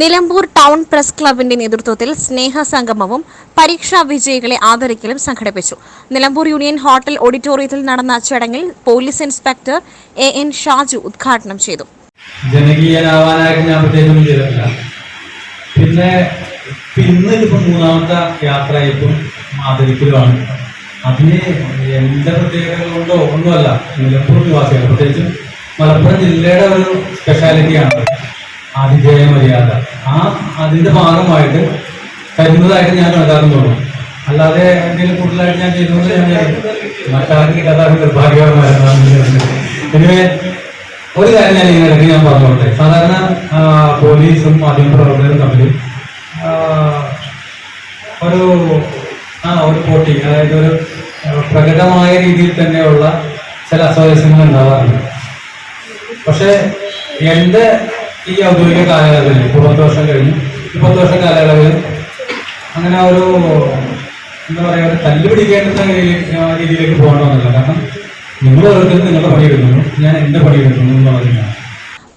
Nilambur town press ക്ലബിന്റെ നേതൃത്വത്തിൽ സ്നേഹ സംഗമവും പരീക്ഷാ വിജയികളെ ആദരിക്കലും സംഘടിപ്പിച്ചു. നിലമ്പൂർ യൂണിയൻ ഹോട്ടൽ ഓഡിറ്റോറിയത്തിൽ നടന്ന ചടങ്ങിൽ police inspector A N Shaju ഉദ്ഘാടനം ചെയ്തു. ജനകീയനാവാനായിട്ട് ഞാൻ പ്രത്യേകം പിന്നെ പിന്നെ ഇപ്പം മൂന്നാമത്തെ യാത്ര ഇപ്പം ആദരിക്കലുമാണ്. അതിന് എന്റെ പ്രത്യേകതകൾ കൊണ്ടോ ഒന്നുമല്ല നിലമ്പൂർ നിവാസികൾ. പ്രത്യേകിച്ചും മലപ്പുറം ജില്ലയുടെ ഒരു സ്പെഷ്യാലിറ്റിയാണ് ആതിഥേയ മര്യാദ ആ അതിന്റെ ഭാഗമായിട്ട് കരുതായിട്ട് ഞാൻ കണക്കാക്കുന്നുള്ളൂ അല്ലാതെ എന്തെങ്കിലും കൂടുതലായിട്ട് ഞാൻ ചെയ്തുകൊണ്ട് ഞാൻ മറ്റാർക്ക് കിട്ടാത്ത നിർഭാഗ്യകരമായിരുന്നു എനിവേ ഒരു കാര്യം ഞാൻ ഇതിനിടയ്ക്ക് ഞാൻ പറഞ്ഞോട്ടെ. സാധാരണ പോലീസും മാധ്യമപ്രവർത്തകരും തമ്മിൽ ഒരു ആ ഒരു പോട്ടി അതായത് ഒരു പ്രകടമായ രീതിയിൽ തന്നെയുള്ള ചില അസോസിയേഷനുകൾ ഉണ്ടാവാറുണ്ട്. പക്ഷേ എന്റെ ഈ ഔദ്യോഗിക കാലയളവിൽ ഇപ്പോൾ പത്ത് വർഷം കഴിഞ്ഞു ഈ പത്ത് വർഷം കാലയളവിൽ അങ്ങനെ ഒരു എന്താ പറയുക ഒരു തല്ലു പിടിക്കേണ്ടുന്ന രീതിയിലേക്ക് പോകണമെന്നില്ല കാരണം നിങ്ങൾ ഓരോരുത്തരും നിങ്ങളുടെ പണിയെടുക്കുന്നു ഞാൻ എന്റെ പണിയെടുക്കുന്നു പറഞ്ഞാൽ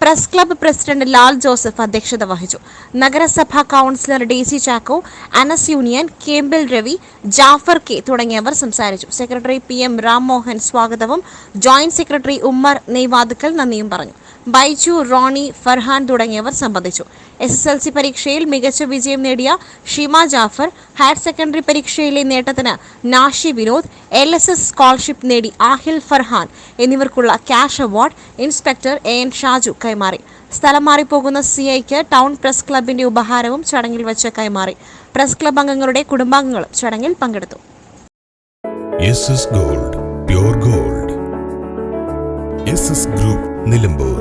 press club president Lal Joseph അധ്യക്ഷത വഹിച്ചു. നഗരസഭാ councillor D C Chacko Anas union കേമ്പിൽ Ravi Jafar K തുടങ്ങിയവർ സംസാരിച്ചു. സെക്രട്ടറി പി എം രാംമോഹൻ സ്വാഗതവും ജോയിന്റ് സെക്രട്ടറി ഉമ്മർ നെയ്വാതുക്കൽ നന്ദിയും പറഞ്ഞു. ബൈജു റോണി ഫർഹാൻ തുടങ്ങിയവർ സംബന്ധിച്ചു. എസ് എസ് എൽ സി പരീക്ഷയിൽ മികച്ച വിജയം നേടിയ ഷിമ ജാഫർ ഹയർ സെക്കൻഡറി പരീക്ഷയിലെ നേട്ടത്തിന് Nashi Vinod L S S scholarship നേടി Aahil Farhan എന്നിവർക്കുള്ള cash award inspector A N Shaju കൈമാറി. സ്ഥലം മാറിപ്പോകുന്ന സി ഐക്ക് ടൗൺ പ്രസ് ക്ലബിന്റെ ഉപഹാരവും ചടങ്ങിൽ വെച്ച് കൈമാറി. പ്രസ് ക്ലബ് അംഗങ്ങളുടെ കുടുംബാംഗങ്ങളും ചടങ്ങിൽ പങ്കെടുത്തു. Gold gold group Nilambur